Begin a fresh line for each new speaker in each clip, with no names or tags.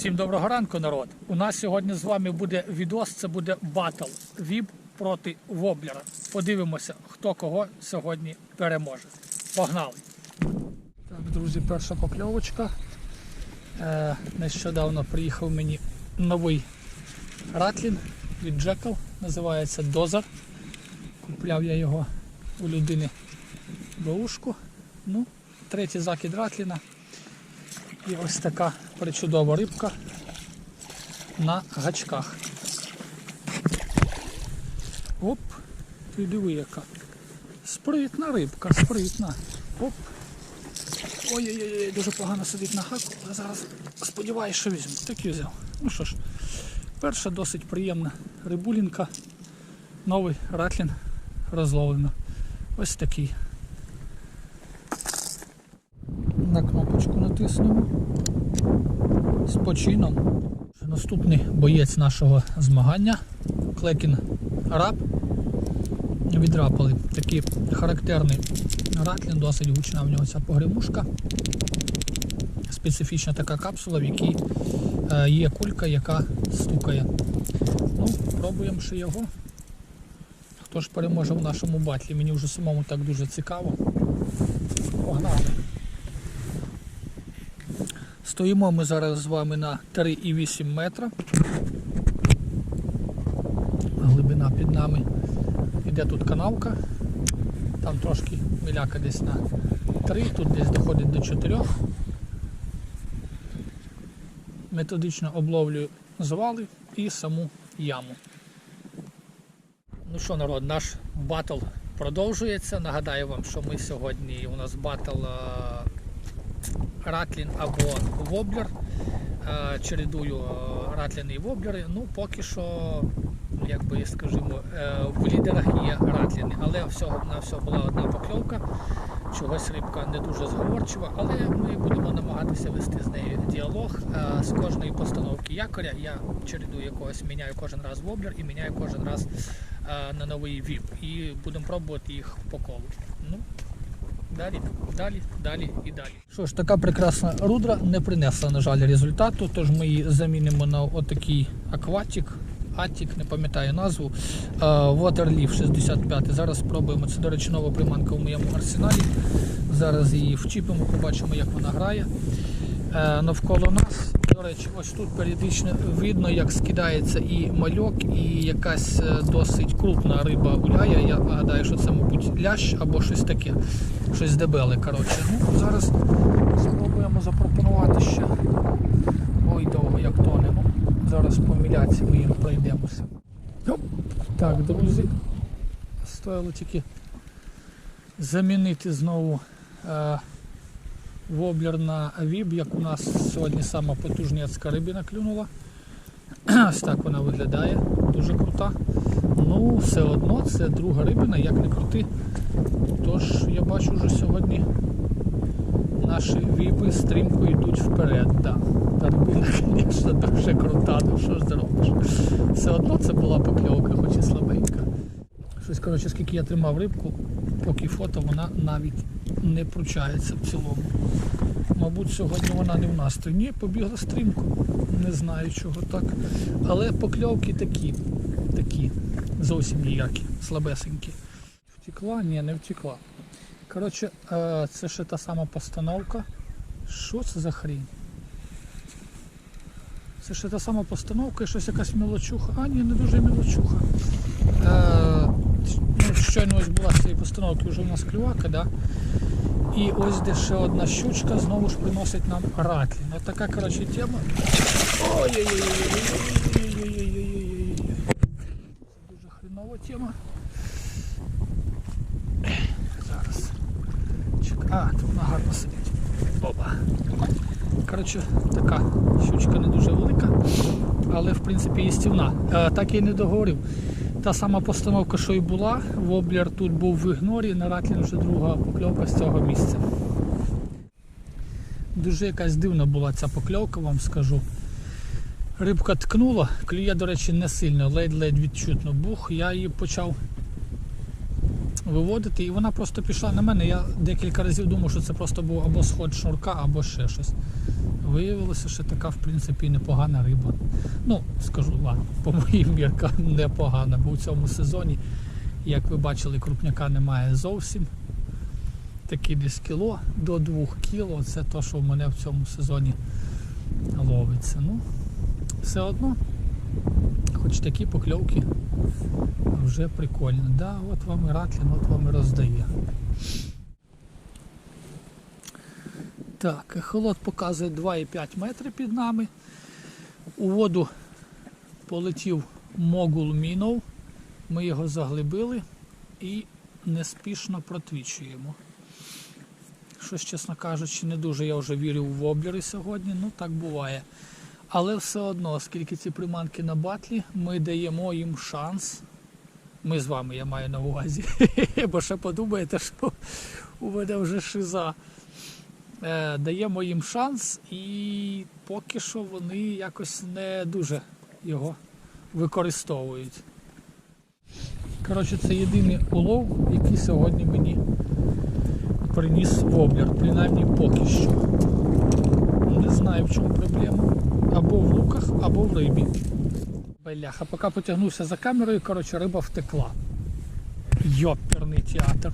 Всім доброго ранку, народ. У нас сьогодні з вами буде відос, це буде батл Віб проти Воблера. Подивимося, хто кого сьогодні переможе. Погнали! Так, друзі, перша покльовочка. Е, нещодавно приїхав мені новий ратлін від Джекал, називається Дозер. Купляв я його у людини баушку. Ну, третій закид ратліна. І ось така причудова рибка на гачках. Оп, ти диви яка. Спритна рибка, спритна. Оп. Ой-ой-ой, дуже погано сидить на хаку, але зараз сподіваюся, що візьму. Так і взяв. Ну що ж, перша досить приємна рибулінка. Новий ратлін розловлено. Ось такий. На кнопочку натиснемо. З почином. Наступний боєць нашого змагання Клекін Раб. Відрапали такий характерний ратлін, досить гучна в нього ця погремушка. Специфічна така капсула, в якій е, є кулька, яка стукає. Ну, пробуємо ще його. Хто ж переможе в нашому батлі? Мені вже самому так дуже цікаво. Погнали! Стоїмо ми зараз з вами на 3,8 метра. Глибина під нами. Іде тут канавка. Там трошки міляка десь на 3, тут десь доходить до 4. Методично обловлюю завали і саму яму. Ну що, народ, наш батл продовжується. Нагадаю вам, що ми сьогодні у нас батл е, ратлін або воблер. Е, Чередую е, ратліни і воблери. Ну, поки що, як би скажімо, е, в лідерах є ратліни, але всього на все була одна покльовка. Чогось рибка не дуже зговорчива, але ми будемо намагатися вести з нею діалог. З кожної постановки якоря я чередую якогось, міняю кожен раз воблер і міняю кожен раз на новий віп. І будемо пробувати їх по колу. Ну, Далі, далі, далі і далі. Що ж, така прекрасна рудра не принесла, на жаль, результату, тож ми її замінимо на отакий акватик. Атік, не пам'ятаю назву. Waterleaf 65. Зараз спробуємо. Це, до речі, нова приманка в моєму арсеналі. Зараз її вчіпимо, побачимо, як вона грає. Е, Навколо нас, до речі, ось тут періодично видно, як скидається і мальок, і якась е, досить крупна риба гуляє. Я гадаю, що це, мабуть, лящ або щось таке. Щось дебеле. коротше. Ну, зараз спробуємо запропонувати ще. Ой, довго як тонемо. Зараз по міляці ми їм пройдемося. Так, друзі. Стоїло тільки замінити знову е, воблер на віб, як у нас сьогодні сама потужніцька рибина клюнула. Ось так вона виглядає, дуже крута. Ну, все одно це друга рибина, як не крути. Тож я бачу вже сьогодні наші віпи стрімко йдуть вперед. Да. Та рибина, звісно, дуже крута, ну що ж зробиш. Все одно це була покльовка, хоч і слабенька. Щось, коротше, скільки я тримав рибку, поки фото вона навіть не пручається в цілому. Мабуть, сьогодні вона не в настрої. Ні, побігла стрімко. Не знаю чого так. Але покльовки такі, такі, зовсім ніякі, слабесенькі. Втекла? Ні, не втекла. Коротше, е, це ще та сама постановка. Що це за хрінь? Це ще та сама постановка щось якась мілочуха. А, ні, не дуже мілочуха щойно ось була з цієї постановки вже у нас клювака. Да? І ось де ще одна щучка знову ж приносить нам ратлі. Ось ну, така коротше, тема. Ой-ой-ой. Це дуже хренова тема. Зараз. Чекай. А, тут вона гарно сидить. Опа. Коротше, така щучка не дуже велика, але в принципі їстівна. Так я і не договорив. Та сама постановка, що і була, воблер тут був в ігнорі, на ратлін вже друга покльовка з цього місця. Дуже якась дивна була ця покльовка, вам скажу. Рибка ткнула, клює, до речі, не сильно, ледь-ледь відчутно бух. Я її почав виводити, і вона просто пішла на мене. Я декілька разів думав, що це просто був або сход шнурка, або ще щось. Виявилося, що така, в принципі, непогана риба. Ну, скажу, ладно, по моїм міркам непогана, бо у цьому сезоні, як ви бачили, крупняка немає зовсім. Такі десь кіло до 2 кіло. Це те, що в мене в цьому сезоні ловиться. Ну, все одно, хоч такі покльовки вже прикольно. Да, от вам і Ратлін, от вам і роздає. Так, ехолот показує 2,5 метри під нами. У воду полетів могул мінов. Ми його заглибили і неспішно протвічуємо. Щось, чесно кажучи, не дуже я вже вірю в воблери сьогодні, ну так буває. Але все одно, оскільки ці приманки на батлі, ми даємо їм шанс. Ми з вами, я маю на увазі. Бо ще подумаєте, що у мене вже шиза. Е, даємо їм шанс, і поки що вони якось не дуже його використовують. Коротше, це єдиний улов, який сьогодні мені приніс воблер, принаймні поки що. Не знаю в чому проблема. Або в луках, або в рибі. Бляха, поки потягнувся за камерою, коротше, риба втекла. Йоперний театр.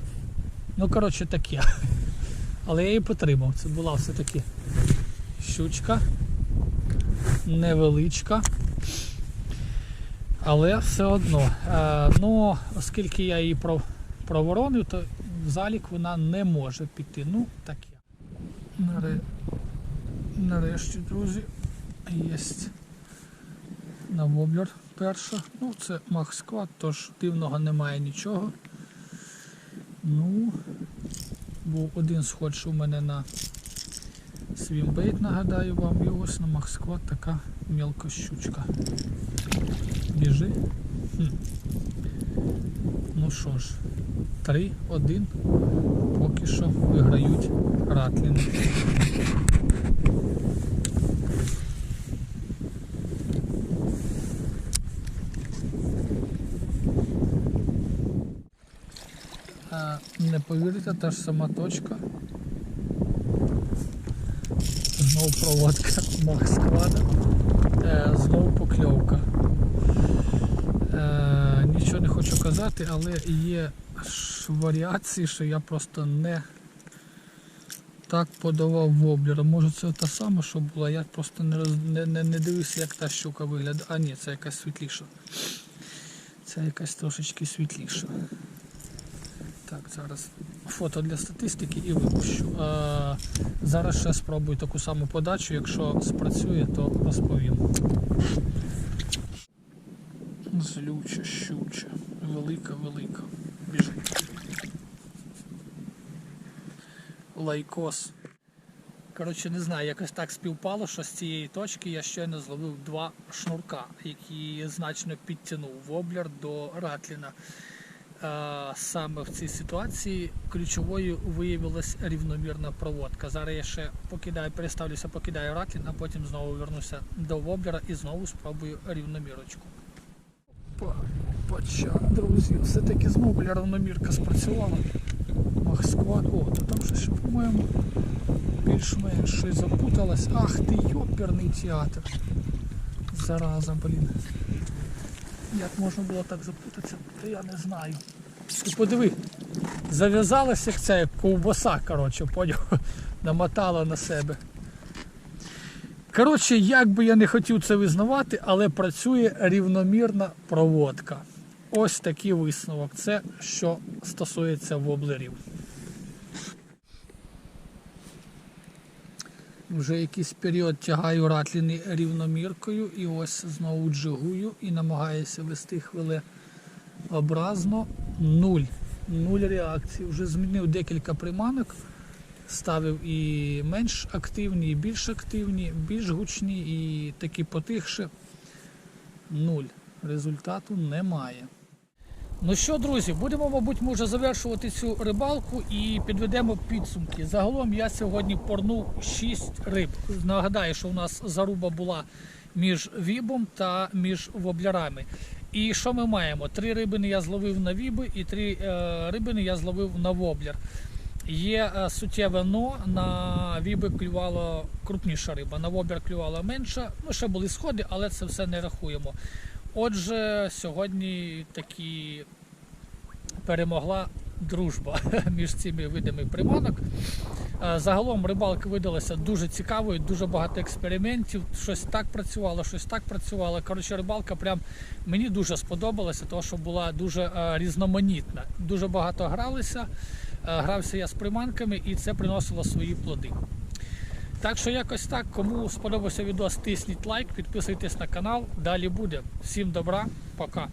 Ну, коротше, таке. Але я її потримав. Це була все-таки щучка. Невеличка. Але все одно. Е, ну, оскільки я її про- проворонив, то в залік вона не може піти. Ну, таке. Нарешті, друзі, є на воблер перша. Ну, це Мах Squad, тож дивного немає нічого. Ну, був один сход, у мене на свімбейт, нагадаю вам, і ось на Мах Squad така мелка щучка. Біжи. Хм. Ну що ж, 3-1 поки що виграють ратліни. А, Не повірите, та ж сама точка. Знову проводка Макс Сквада. Е, знову покльовка. Е, нічого не хочу казати, але є варіації, що я просто не так подавав воблера. Може це та сама, що була, я просто не, роз, не, не, не дивився, як та щука виглядає. А ні, це якась світліша. Це якась трошечки світліша. Так, зараз фото для статистики і випущу. А, зараз ще спробую таку саму подачу. Якщо спрацює, то розповім. Злюча, щуча. Велика, велика. Біжить. Лайкос. Коротше, не знаю, якось так співпало, що з цієї точки я щойно зловив два шнурка, які значно підтягнув воблер до Ратліна. Саме в цій ситуації ключовою виявилась рівномірна проводка. Зараз я ще покидаю, переставлюся, покидаю Ратлін, а потім знову вернуся до воблера і знову спробую рівномірочку. Поча, друзі, все-таки знову бля, рівномірка спрацювала. Ах, сквад, о, то там щось, по-моєму, більш-менш щось запуталось. Ах ти йоперний театр. Зараза, блін. Як можна було так запутатися, то я не знаю. Ти подиви, зав'язалася як ця ковбаса, коротше, поняв, намотала на себе. Коротше, як би я не хотів це визнавати, але працює рівномірна проводка. Ось такий висновок. Це що стосується воблерів. Вже якийсь період тягаю ратліни рівноміркою і ось знову джигую і намагаюся вести хвилеобразно. Нуль. Нуль реакцій. Вже змінив декілька приманок. Ставив і менш активні, і більш активні, більш гучні, і такі потихше. Нуль. Результату немає. Ну що, друзі, будемо, мабуть, ми вже завершувати цю рибалку і підведемо підсумки. Загалом я сьогодні порнув 6 риб. Нагадаю, що у нас заруба була між вібом та між воблярами. І що ми маємо? Три рибини я зловив на віби і три е, рибини я зловив на воблер. Є е, суттєве но, на віби клювала крупніша риба, на воблер клювала менша. Ну, ще були сходи, але це все не рахуємо. Отже, сьогодні такі перемогла дружба між цими видами приманок. Е, Загалом рибалка видалася дуже цікавою, дуже багато експериментів. Щось так працювало, щось так працювало. Коротше, рибалка прям мені дуже сподобалася, тому що була дуже е, різноманітна. Дуже багато гралися. Е, Грався я з приманками і це приносило свої плоди. Так що якось так. Кому сподобався відео, тисніть лайк, підписуйтесь на канал. Далі буде. Всім добра, пока.